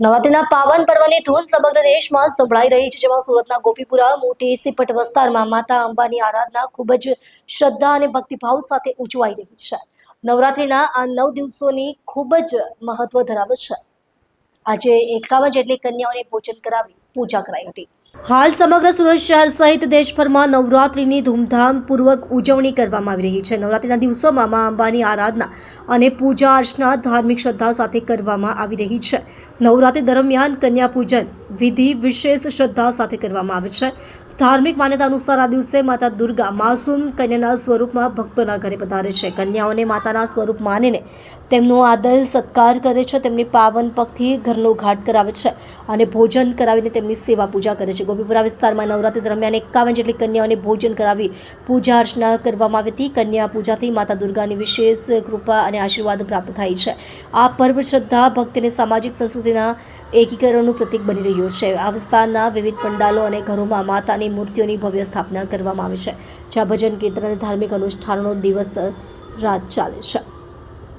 નવરાત્રીના પાવન પર્વની ધૂન સમગ્ર દેશમાં સંભળાઈ રહી છે, જેમાં સુરતના ગોપીપુરા, મોટી સિપટ વિસ્તારમાં માતા અંબાની આરાધના ખૂબ જ શ્રદ્ધા અને ભક્તિભાવ સાથે ઉજવાઈ રહી છે. નવરાત્રીના આ નવ દિવસોની ખૂબ જ મહત્વ ધરાવે છે. આજે એકાવન જેટલી કન્યાઓને ભોજન કરાવી પૂજા કરાઈ હતી. હાલ સમગ્ર સુરત શહેર સહિત દેશભરમાં નવરાત્રિની ધૂમધામપૂર્વક ઉજવણી કરવામાં આવી રહી છે. નવરાત્રિના દિવસોમાં મા અંબાની આરાધના અને પૂજા અર્ચના ધાર્મિક શ્રદ્ધા સાથે કરવામાં આવી રહી છે. નવરાત્રિ દરમિયાન કન્યા પૂજન વિધિ વિશેષ શ્રદ્ધા સાથે કરવામાં આવે છે. ધાર્મિક માન્યતા અનુસાર આ દિવસે માતા દુર્ગા માસૂમ કન્યાના સ્વરૂપમાં ભક્તોના ઘરે પધારે છે. કન્યાઓને માતાના સ્વરૂપ માનીને તેમનો આદર સત્કાર કરે છે. તેમની પાવન પગથી ઘરનો ઘાટ કરાવે છે અને ભોજન કરાવીને તેમની સેવા પૂજા કરે છે. ગોપીપુરા વિસ્તારમાં નવરાત્રી દરમિયાન એકાવન જેટલી કન્યાઓને ભોજન કરાવી પૂજા અર્ચના કરવામાં આવી હતી. કન્યા પૂજાથી માતા દુર્ગાની વિશેષ કૃપા અને આશીર્વાદ પ્રાપ્ત થાય છે. આ પર્વ શ્રદ્ધા, ભક્તિ સામાજિક સંસ્કૃતિના એકીકરણનું પ્રતીક બની રહ્યું છે. આ વિસ્તારના વિવિધ પંડાલો અને ઘરોમાં માતાની મૂર્તિઓની ભવ્ય સ્થાપના કરવામાં આવે છે. જ્યાં ભજન, કીર્તન અને ધાર્મિક અનુષ્ઠાનનો દિવસ રાત ચાલે છે.